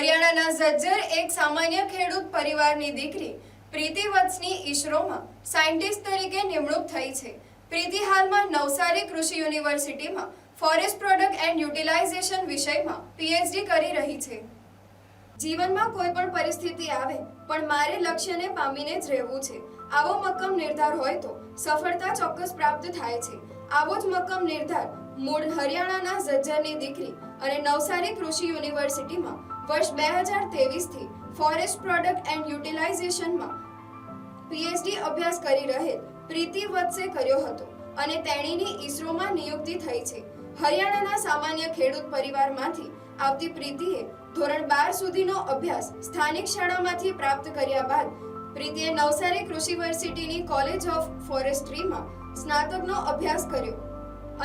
હરિયાણાના ઝજ્જર એક સામાન્ય ખેડૂત પરિવારની દીકરી, પ્રીતિ વત્સની ઈસરોમાં સાયન્ટિસ્ટ તરીકે નિમણૂક થઈ છે. પ્રીતિ હાલમાં નવસારી કૃષિ યુનિવર્સિટીમાં ફોરેસ્ટ પ્રોડક્ટ એન્ડ યુટિલાઇઝેશન વિષયમાં પીએચડી કરી રહી છે. જીવનમાં કોઈ પણ પરિસ્થિતિ આવે, પણ મારે લક્ષ્યને પામીને જ રહેવું છે. આવો મક્કમ નિર્ધાર હોય તો સફળતા ચોક્કસ પ્રાપ્ત થાય છે. આવો જ મક્કમ નિર્ધાર મૂળ હરિયાણાના ઝજ્જરની દીકરી અને નવસારી કૃષિ યુનિવર્સિટીમાં વર્ષ બે હજાર તેવીસથી ફોરેસ્ટ પ્રોડક્ટ એન્ડ યુટિલાઇઝેશનમાં પીએચડી અભ્યાસ કરી રહેલ પ્રીતિ વત્સે કર્યો હતો અને તેણીની ઇસરોમાં નિયુક્તિ થઈ છે. હરિયાણાના સામાન્ય ખેડૂત પરિવારમાંથી આવતી પ્રીતિએ ધોરણ બાર સુધીનો અભ્યાસ સ્થાનિક શાળામાંથી પ્રાપ્ત કર્યા બાદ પ્રીતિએ નવસારી કૃષિ યુનિવર્સિટીની કોલેજ ઓફ ફોરેસ્ટ્રીમાં સ્નાતકનો અભ્યાસ કર્યો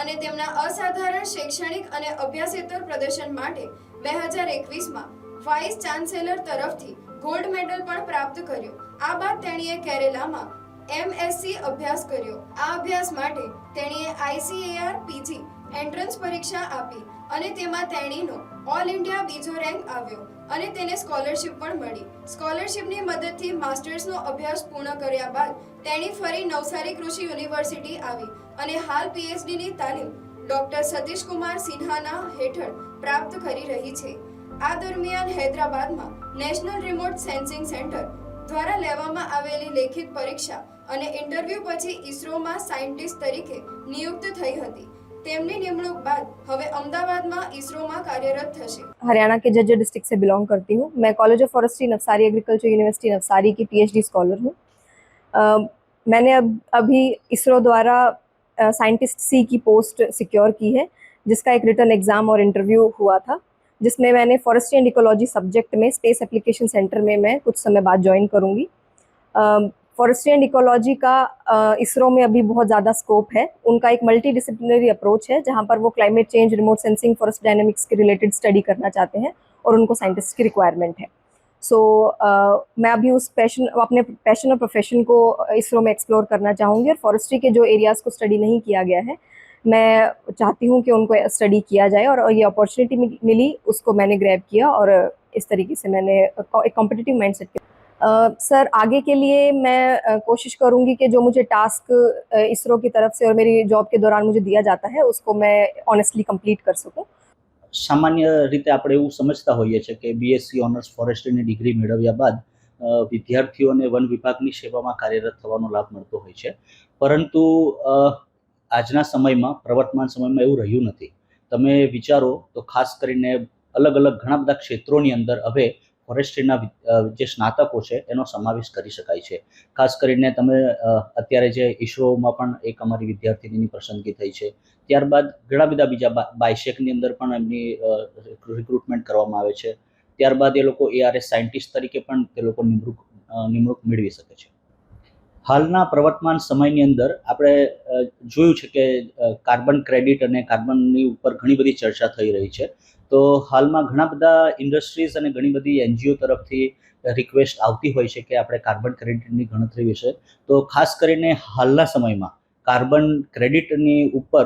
અને તેમના અસાધારણ શૈક્ષણિક અને અભ્યાસેતર પ્રદર્શન માટે બે હજાર એકવીસમાં વાઇસ ચાન્સેલર તરફથી ગોલ્ડ મેડલ પણ પ્રાપ્ત કર્યો. આ બાદ તેણીએ કેરેલામાં એમએસસી અભ્યાસ કર્યો. આ અભ્યાસ માટે તેણીએ આઈસીએઆર પીજી એન્ટ્રન્સ પરીક્ષા આપી અને તેમાં તેણીનો ઓલ ઇન્ડિયા બીજો રેન્ક આવ્યો અને તેને સ્કોલરશિપ પણ મળી. સ્કોલરશિપની મદદથી માસ્ટર્સનો અભ્યાસ પૂર્ણ કર્યા બાદ તેણી ફરી નવસારી કૃષિ યુનિવર્સિટી આવી અને હાલ પીએચડીની તાલીમ ડોક્ટર સતીશ કુમાર સિન્હાના હેઠળ પ્રાપ્ત કરી રહી છે. આ દરમિયાન હૈદરાબાદમાં નેશનલ રિમોટ સેન્સિંગ સેન્ટર દ્વારા લેવામાં આવેલી લેખિત પરીક્ષા અને ઇન્ટરવ્યૂ પછી ઈસરોમાં સાયન્ટિસ્ટ તરીકે નિયુક્ત થઈ હતી તેમની નિમણૂક બાદ હવે અમદાવાદમાં ઈસરોમાં કાર્યરત થશે हरियाणा के जज्जर डिस्ट्रिक्ट से बिलोंग करती हूँ मैं college of forestry Navsari agriculture university Navsari की पीएचडी स्कॉलर हूँ अ, मैंने अब अभी इसरो द्वारा साइंटिस्ट सी की पोस्ट सिक्योर की है जिसका एक रिटर्न एग्ज़ाम और इंटरव्यू हुआ था जिसमें मैंने फॉरेस्ट्री एंड इकोलॉजी सब्जेक्ट में स्पेस एप्लीकेशन सेंटर में मैं कुछ समय बाद ज्वाइन करूँगी। फॉरेस्ट्री एंड इकोलॉजी का इसरो में अभी बहुत ज़्यादा स्कोप है। उनका एक मल्टी अप्रोच है जहाँ पर वो climate change remote sensing forest dynamics के रिलेटेड स्टडी करना चाहते हैं और उनको साइंटिस्ट की रिक्वायरमेंट है। सो so, uh, मैं अभी उस पैशन अपने पैशन और प्रोफेशन को इसरो में एक्सप्लोर करना चाहूँगी और फॉरेस्ट्री के जो एरियाज़ को स्टडी नहीं किया गया है मैं चाहती हूँ कि उनको स्टडी किया जाए और ये अपॉर्चुनिटी मिली उसको मैंने ग्रैब किया और इस तरीके से मैंने एक कॉम्पिटिटिव माइंड सेट सर आगे के लिए मैं अ, कोशिश करूँगी कि जो मुझे टास्क इसरो की तरफ से और मेरी जॉब के दौरान मुझे दिया जाता है उसको मैं ऑनेस्टली कंप्लीट कर सकूँ સામાન્ય રીતે આપણે એવું સમજતા હોઈએ છીએ કે બીએસસી ઓનર્સ ફોરેસ્ટ્રીની ડિગ્રી મેળવ્યા બાદ અ, વિદ્યાર્થીઓને વન વિભાગની સેવામાં કાર્યરત થવાનો લાભ મળતો હોય છે પરંતુ અ, આજના સમયમાં, પ્રવર્તમાન સમયમાં એવું રહ્યું નથી. તમે વિચારો તો ખાસ કરીને અલગ અલગ ઘણા બધા ક્ષેત્રોની અંદર હવે ફોરેસ્ટ્રીના જે સ્નાતકો છે એનો સમાવેશ કરી શકાય છે. ખાસ કરીને તમે અત્યારે જે ઈસરોમાં પણ એક અમારી વિદ્યાર્થીનીની પસંદગી થઈ છે. ત્યારબાદ ઘણા બધા બીજા બાયસેકની અંદર પણ એમની રિક્રુટમેન્ટ કરવામાં આવે છે. ત્યારબાદ એ લોકો એઆરએસ સાયન્ટિસ્ટ તરીકે પણ તે લોકો નિમણૂક નિમણૂક મેળવી શકે છે. હાલના પ્રવર્તમાન સમયની અંદર આપણે જોયું છે કે કાર્બન ક્રેડિટ અને કાર્બનની ઉપર ઘણી બધી ચર્ચા થઈ રહી છે. તો હાલમાં ઘણા બધા ઇન્ડસ્ટ્રીઝ અને ઘણી બધી એનજીઓ તરફથી રિક્વેસ્ટ આવતી હોય છે કે આપણે કાર્બન ક્રેડિટની ગણતરી વિશે. તો ખાસ કરીને હાલના સમયમાં કાર્બન ક્રેડિટની ઉપર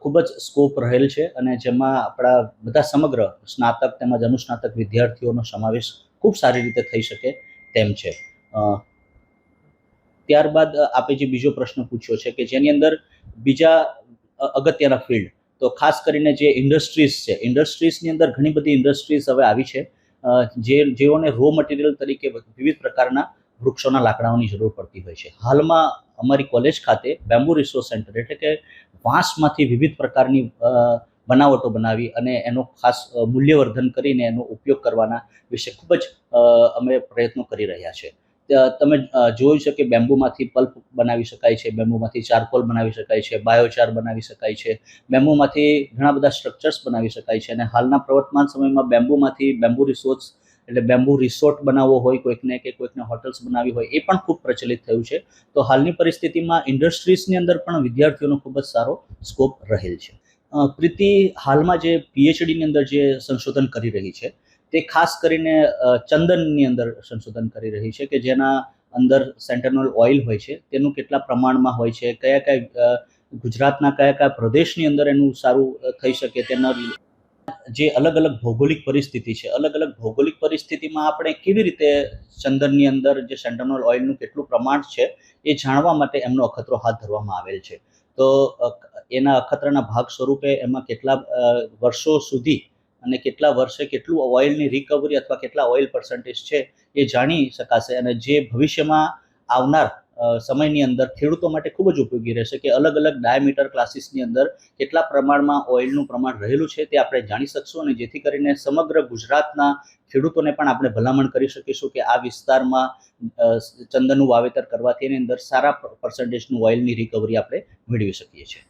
ખૂબ જ સ્કોપ રહેલ છે અને જેમાં આપણા બધા સમગ્ર સ્નાતક તેમજ અનુસ્નાતક વિદ્યાર્થીઓનો સમાવેશ ખૂબ સારી રીતે થઈ શકે તેમ છે. ત્યારબાદ આપે જે બીજો પ્રશ્ન પૂછ્યો છે કે જેની અંદર બીજા અગત્યના ફિલ્ડ તો ખાસ કરીને જે ઇન્ડસ્ટ્રીઝ છે ઇન્ડસ્ટ્રીઝની અંદર ઘણી બધી ઇન્ડસ્ટ્રીઝ હવે આવી છે જે, જેઓને રો મટીરિયલ તરીકે વિવિધ પ્રકારના વૃક્ષોના લાકડાઓની જરૂર પડતી હોય છે. હાલમાં અમારી કોલેજ ખાતે બેમ્બુ રિસોર્સ સેન્ટર એટલે કે વાંસમાંથી વિવિધ પ્રકારની બનાવટો બનાવી અને એનો ખાસ મૂલ્યવર્ધન કરીને એનો ઉપયોગ કરવાના વિશે ખૂબ જ અમે પ્રયત્નો કરી રહ્યા છે. ત્યા- તમે જોઈ છે કે બેમ્બુમાંથી પલ્પ બનાવી શકાય છે, બેમ્બુમાંથી ચારકોલ બનાવી શકાય છે, બાયોચાર બનાવી શકાય છે, બેમ્બુમાંથી ઘણા બધા સ્ટ્રક્ચર્સ બનાવી શકાય છે અને હાલના પ્રવર્તમાન સમયમાં બેમ્બુમાંથી બેમ્બુ રિસોર્સ એટલે બેમ્બુ રિસોર્ટ બનાવવો હોય, કોઈકને કે કોઈકને હોટલ્સ બનાવી હોય, એ પણ ખૂબ પ્રચલિત થયું છે. તો હાલની પરિસ્થિતિમાં ઇન્ડસ્ટ્રીઝની અંદર પણ વિદ્યાર્થીઓનો ખૂબ જ સારો સ્કોપ રહેલ છે. પ્રીતિ, હાલમાં જે પીએચડીની અંદર જે સંશોધન કરી રહી છે તે ખાસ કરીને ચંદનની અંદર સંશોધન કરી રહી છે કે જેના અંદર સેન્ટરનોલ ઓઇલ હોય છે. તેનું કેટલા પ્રમાણમાં હોય છે? કયા કયા ગુજરાતના કયા કયા પ્રદેશની અંદર એનું સારું થઈ શકે તેના જે અલગ અલગ ભૌગોલિક પરિસ્થિતિ છે, અલગ અલગ ભૌગોલિક પરિસ્થિતિમાં આપણે કેવી રીતે ચંદનની અંદર જે સેન્ટરનોલ ઓઇલનું કેટલું પ્રમાણ છે એ જાણવા માટે એમનો અખતરો હાથ ધરવામાં આવેલ છે. તો એના અખતરાના ભાગ સ્વરૂપે એમાં કેટલા વર્ષો સુધી અને કેટલા વર્ષે કેટલું ઓઇલની રિકવરી અથવા કેટલા ઓઇલ પર્સન્ટેજ છે એ જાણી શકાશે અને જે ભવિષ્યમાં આવનાર સમયની અંદર ખેડૂતો માટે ખૂબ જ ઉપયોગી રહેશે કે અલગ અલગ ડાયામીટર ક્લાસીસની અંદર કેટલા પ્રમાણમાં ઓઇલનું પ્રમાણ રહેલું છે તે આપણે જાણી શકશું અને જેથી કરીને સમગ્ર ગુજરાતના ખેડૂતોને પણ આપણે ભલામણ કરી શકીશું કે આ વિસ્તારમાં ચંદનનું વાવેતર કરવાથી એની અંદર સારા પર્સન્ટેજનું ઓઇલની રિકવરી આપણે મેળવી શકીએ છીએ.